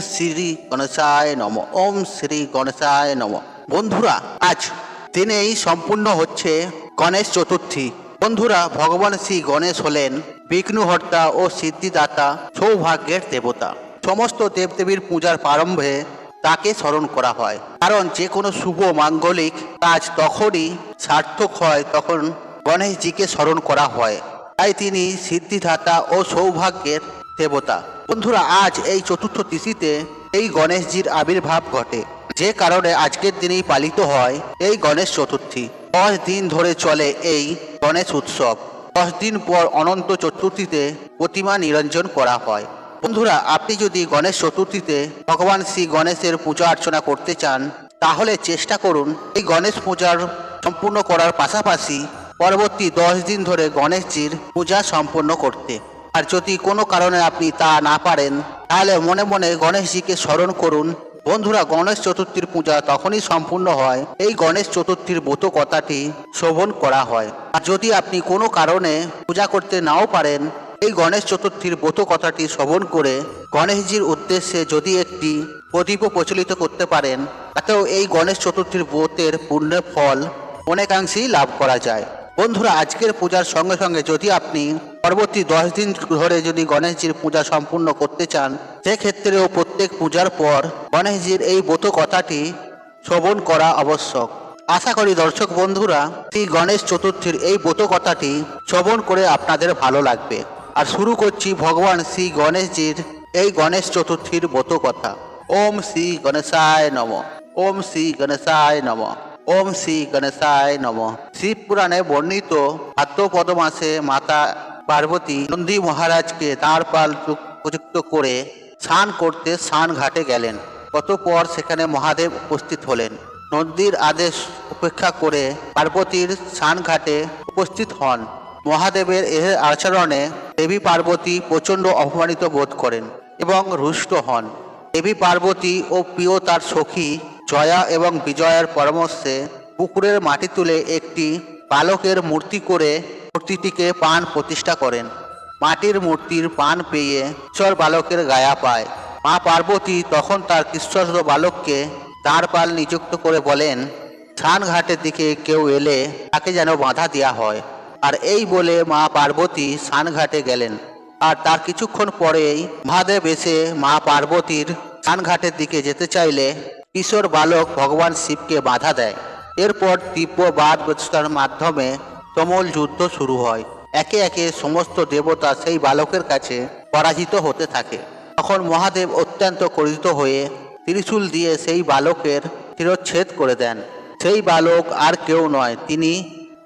শ্রী গণেশায় নম, ওম শ্রী গণেশায় নম। বন্ধুরা, আজ দিনেই সম্পূর্ণ হচ্ছে গণেশ চতুর্থী। বন্ধুরা, ভগবান শ্রী গণেশ হলেন বিঘ্নহর্তা ও সিদ্ধিদাতা, সৌভাগ্যের দেবতা। সমস্ত দেবদেবীর পূজার প্রারম্ভে তাকে স্মরণ করা হয়। কারণ যে কোনো শুভ মাঙ্গলিক কাজ তখনই সার্থক হয় তখন গণেশজিকে স্মরণ করা হয়। তাই তিনি সিদ্ধিদাতা ও সৌভাগ্যের দেবতা। বন্ধুরা, আজ এই চতুর্থ তিথিতে এই গণেশজির আবির্ভাব ঘটে। যে কারণে আজকের দিনেই পালিত হয় এই গণেশ চতুর্থী। দশ দিন ধরে চলে এই গণেশ উৎসব। দশ দিন পর অনন্ত চতুর্থীতে প্রতিমা নিরঞ্জন করা হয়। বন্ধুরা, আপনি যদি গণেশ চতুর্থীতে ভগবান শ্রী গণেশের পূজা অর্চনা করতে চান, তাহলে চেষ্টা করুন এই গণেশ পূজার সম্পূর্ণ করার পাশাপাশি পরবর্তী দশ দিন ধরে গণেশজির পূজা সম্পন্ন করতে। আর যদি কোনো কারণে আপনি তা না পারেন, তাহলে মনে মনে গণেশজিকে স্মরণ করুন। বন্ধুরা, গণেশ চতুর্থীর পূজা তখনই সম্পূর্ণ হয়। এই গণেশ চতুর্থীর ব্রত কথাটি শোভন করা হয়। আর যদি আপনি কোনো কারণে পূজা করতে নাও পারেন, এই গণেশ চতুর্থীর ব্রত কথাটি শ্রবণ করে গণেশজির উদ্দেশ্যে যদি একটি প্রদীপও প্রচলিত করতে পারেন, তাতেও এই গণেশ চতুর্থীর ব্রতের পুণ্যের ফল অনেকাংশেই লাভ করা যায়। বন্ধুরা, আজকের পূজার সঙ্গে সঙ্গে যদি আপনি পরবর্তী দশ দিন ধরে যদি গণেশজির পূজা সম্পূর্ণ করতে চান, সেক্ষেত্রেও প্রত্যেক পূজার পর গণেশজির এই ব্রত কথাটি শ্রবণ করা আবশ্যক। আশা করি দর্শক বন্ধুরা, শ্রী গণেশ চতুর্থীর এই ব্রত কথাটি শ্রবণ করে আপনাদের ভালো লাগবে। আর শুরু করছি ভগবান শ্রী গণেশজির এই গণেশ চতুর্থীর ব্রত কথা। ওম শ্রী গণেশায় নম। ওম শ্রী গণেশায় নম। ওম শ্রী গণেশায় নম। শিব পুরাণে বর্ণিত ভাদ্রপদ মাসে মাতা পার্বতী নন্দী মহারাজকে তাঁর পাল উপযুক্ত করে স্নান করতে স্নান ঘাটে গেলেন। অতঃপর সেখানে মহাদেব উপস্থিত হলেন। নন্দীর আদেশ উপেক্ষা করে পার্বতীর স্নান ঘাটে উপস্থিত হন। মহাদেবের এর আচরণে দেবী পার্বতী প্রচণ্ড অপমানিত বোধ করেন এবং রুষ্ট হন। দেবী পার্বতী ও প্রিয় তার সখী জয়া এবং বিজয়ার পরামর্শে পুকুরের মাটি তুলে একটি বালকের মূর্তি করে মূর্তিটিকে পান প্রতিষ্ঠা করেন। মাটির মূর্তির পান পেয়ে ঈশ্বর বালকের গায়া পায়। মা পার্বতী তখন তার কৃষ্ণস্ত বালককে তার পাল নিযুক্ত করে বলেন স্নান ঘাটের দিকে কেউ এলে তাকে যেন বাধা দেওয়া হয়। আর এই বলে মা পার্বতী স্নান ঘাটে গেলেন। আর তার কিছুক্ষণ পরেই মহাদেব এসে মা পার্বতীর স্নানঘাটের দিকে যেতে চাইলে কিশোর বালক ভগবান শিবকে বাধা দেয়। এরপর তীব্র বাদ ব্যবস্থার মাধ্যমে তুমুল যুদ্ধ শুরু হয়। একে একে সমস্ত দেবতা সেই বালকের কাছে পরাজিত হতে থাকে। তখন মহাদেব অত্যন্ত ক্রোধিত হয়ে ত্রিশূল দিয়ে সেই বালকের শিরচ্ছেদ করে দেন। সেই বালক আর কেউ নয়, তিনি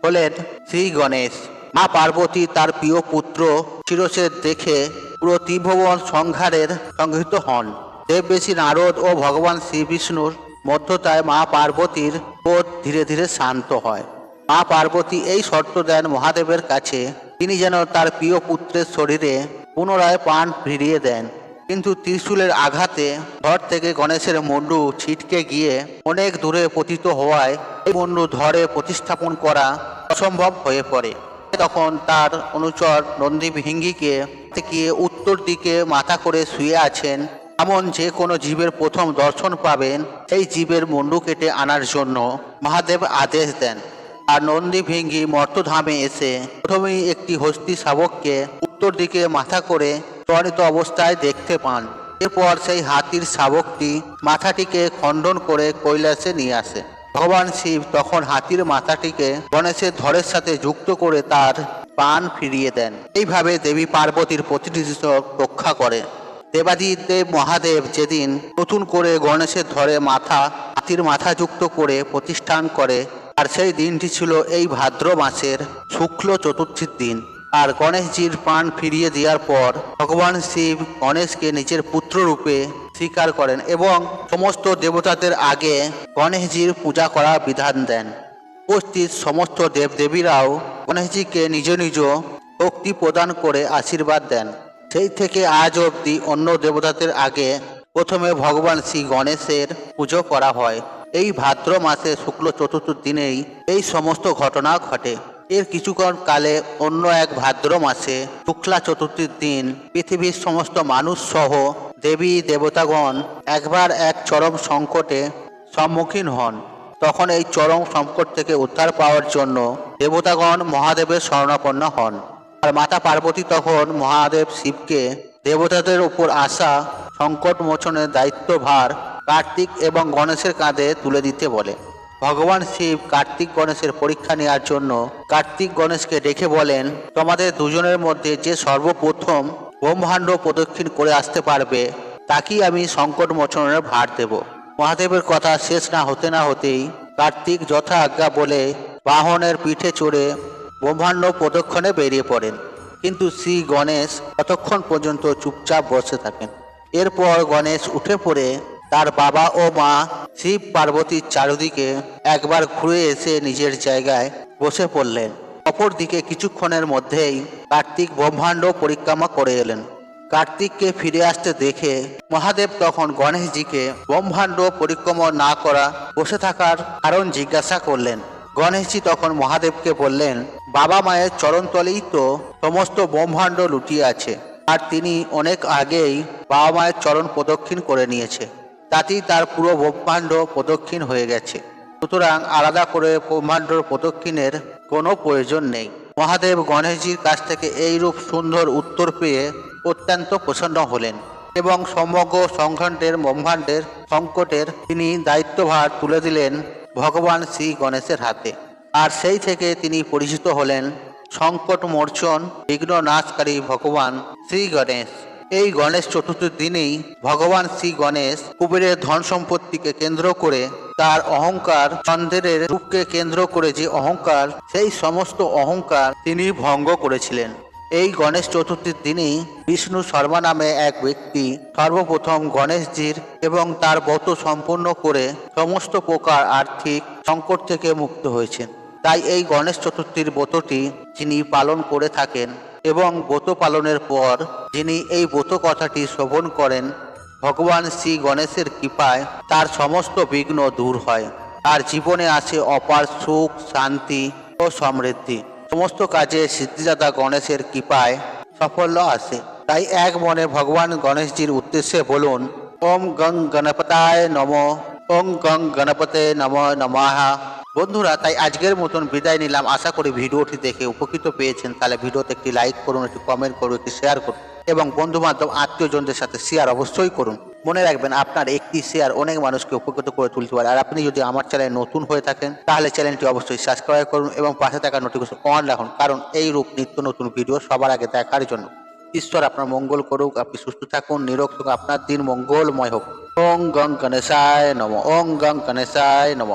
হলেন শ্রী গণেশ। মা পার্বতী তার প্রিয় পুত্র শিরচ্ছেদ দেখে পুরো ত্রিভুবন সংহারের সংগৃহীত হন। দেববেশী নারদ ও ভগবান শ্রীবিষ্ণুর মধ্যতায় মা পার্বতীর বোধ ধীরে ধীরে শান্ত হয়। মা পার্বতী এই শর্ত দেন মহাদেবের কাছে, তিনি যেন তার প্রিয় পুত্রের শরীরে পুনরায় প্রাণ ফিরিয়ে দেন। কিন্তু ত্রিশূলের আঘাতে ধর থেকে গণেশের মুন্ডু ছিটকে গিয়ে অনেক দূরে পতিত হওয়ায় এই মন্ডু ধরে প্রতিস্থাপন করা অসম্ভব হয়ে পড়ে। তখন তার অনুচর নন্দী ভিঙ্গিকে থেকে উত্তর দিকে মাথা করে শুয়ে আছেন। এমন যে কোনো জীবের প্রথম দর্শন পাবেন সেই জীবের মুন্ডু কেটে আনার জন্য মহাদেব আদেশ দেন। আর নন্দী ভিঙ্গি মর্তধামে এসে প্রথমেই একটি হস্তি শাবককে উত্তর দিকে মাথা করে ত্বরিত অবস্থায় দেখতে পান। এরপর সেই হাতির শাবকটি মাথাটিকে খণ্ডন করে কৈলাসে নিয়ে আসে। ভগবান শিব তখন হাতির মাথাটিকে গণেশের ধরের সাথে যুক্ত করে তার প্রাণ ফিরিয়ে দেন। এইভাবে দেবী পার্বতীর প্রতিনিধিত্ব রক্ষা করে। দেবাদিদেব মহাদেব যেদিন নতুন করে গণেশের ধরে মাথা, হাতির মাথা যুক্ত করে প্রতিষ্ঠান করে আর সেই দিনটি ছিল এই ভাদ্র মাসের শুক্ল চতুর্থীর দিন। আর গণেশজির প্রাণ ফিরিয়ে দেওয়ার পর ভগবান শিব গণেশকে নিজের পুত্র রূপে স্বীকার করেন এবং সমস্ত দেবতাদের আগে গণেশজির পূজা করার বিধান দেন। উপস্থিত সমস্ত দেবদেবীরাও গণেশজিকে নিজ নিজ শক্তি প্রদান করে আশীর্বাদ দেন। সেই থেকে আজ অবধি অন্য দেবতাদের আগে প্রথমে ভগবান শ্রী গণেশের পুজো করা হয়। এই ভাদ্র মাসে শুক্ল চতুর্থ দিনেই এই সমস্ত ঘটনা ঘটে। এর কিছুক্ষণ কালে অন্য এক ভাদ্র মাসে শুক্লা চতুর্থীর দিন পৃথিবীর সমস্ত মানুষ সহ দেবী, দেবতাগণ একবার এক চরম সংকটে সম্মুখীন হন। তখন এই চরম সংকট থেকে উদ্ধার পাওয়ার জন্য দেবতাগণ মহাদেবের শরণাপন্ন হন। আর মাতা পার্বতী তখন মহাদেব শিবকে দেবতাদের উপর আসা সংকট মোচনের দায়িত্বভার কার্তিক এবং গণেশের কাঁধে তুলে দিতে বলে। ভগবান শিব কার্তিক গণেশের পরীক্ষা নেওয়ার জন্য কার্তিক গণেশকে ডেকে বলেন, তোমাদের দুজনের মধ্যে যে সর্বপ্রথম ব্রহ্মাণ্ড প্রদক্ষিণ করে আসতে পারবে, তাকেই আমি সংকট মোচনের ভার দেব। মহাদেবের কথা শেষ না হতে না হতেই কার্তিক যথা আজ্ঞা বলে বাহনের পিঠে চড়ে ব্রহ্মাণ্ড প্রদক্ষিণে বেরিয়ে পড়েন। কিন্তু শ্রী গণেশ ততক্ষণ পর্যন্ত চুপচাপ বসে থাকেন। এরপর গণেশ উঠে পড়ে তার বাবা ও মা শিব পার্বতীর চারিদিকে একবার ঘুরে এসে নিজের জায়গায় বসে পড়লেন। অপরদিকে কিছুক্ষণের মধ্যেই কার্তিক ব্রহ্মাণ্ড পরিক্রমা করে এলেন। কার্তিককে ফিরে আসতে দেখে মহাদেব তখন গণেশজিকে ব্রহ্মাণ্ড পরিক্রমা না করা বসে থাকার কারণ জিজ্ঞাসা করলেন। গণেশজি তখন মহাদেবকে বললেন, বাবা মায়ের চরণতলেই তো সমস্ত ব্রহ্মাণ্ড লুটিয়ে আছে। আর তিনি অনেক আগেই বাবা মায়ের চরণ প্রদক্ষিণ করে নিয়েছে। তাতেই তার পুরো ব্রহ্মাণ্ড প্রদক্ষিণ হয়ে গেছে। সুতরাং আলাদা করে ব্রহ্মাণ্ডর প্রদক্ষিণের কোনো প্রয়োজন নেই। মহাদেব গণেশজির কাছ থেকে এইরূপ সুন্দর উত্তর পেয়ে অত্যন্ত প্রসন্ন হলেন এবং সমগ্র সংখ্যান্ডের ব্রহ্মাণ্ডের সংকটের তিনি দায়িত্বভার তুলে দিলেন ভগবান শ্রী গণেশের হাতে। আর সেই থেকে তিনি পরিচিত হলেন সংকট মোর্চন বিঘ্ন নাশকারী ভগবান শ্রী গণেশ। এই গণেশ চতুর্থীর দিনেই ভগবান শ্রী গণেশ কুবেরের ধন সম্পত্তিকে কেন্দ্র করে তার অহংকার চন্দ্রের রূপকে কেন্দ্র করে যে অহংকার, সেই সমস্ত অহংকার তিনি ভঙ্গ করেছিলেন। এই গণেশ চতুর্থীর দিনেই বিষ্ণু শর্মা নামে এক ব্যক্তি সর্বপ্রথম গণেশজির এবং তার ব্রত সম্পূর্ণ করে সমস্ত প্রকার আর্থিক সংকট থেকে মুক্ত হয়েছেন। তাই এই গণেশ চতুর্থীর ব্রতটি যিনি পালন করে থাকেন। এবং ব্রত পালনের পর যিনি এই ব্রত কথাটি শ্রবণ করেন, ভগবান শ্রী গণেশের কৃপায় তার সমস্ত বিঘ্ন দূর হয়। আর জীবনে আসে অপার সুখ, শান্তি ও সমৃদ্ধি। সমস্ত কাজে সিদ্ধিদাতা গণেশের কৃপায় সাফল্য আসে। তাই এক মনে ভগবান গণেশজির উদ্দেশ্যে বলুন, ওম গং গণপতায় নম, ওম গং গণপতে নম নমাহা বন্ধুরা, তাই আজকের মতন বিদায় নিলাম। আশা করি ভিডিওটি দেখে উপকৃত পেয়েছেন। তাহলে ভিডিওতে একটি লাইক করুন, একটি কমেন্ট করুন, একটি শেয়ার করুন এবং বন্ধু বান্ধব আত্মীয়জনদের সাথে শেয়ার অবশ্যই করুন। মনে রাখবেন, আপনার একটি শেয়ার অনেক মানুষকে উপকৃত করে তুলতে পারে। আর আপনি যদি আমার চ্যানেলে নতুন হয়ে থাকেন, তাহলে চ্যানেলটি অবশ্যই সাবস্ক্রাইব করুন এবং পাশে থাকা নোটিফিকেশন অন রাখুন। কারণ এই রূপ নিত্য নতুন ভিডিও সবার আগে দেখার জন্য। ঈশ্বর আপনার মঙ্গল করুক, আপনি সুস্থ থাকুন, নিরোগ থাকুন। আপনার দিন মঙ্গলময় হোক। ওং গং গণেশায় নম ওং গং গণেশায় নম।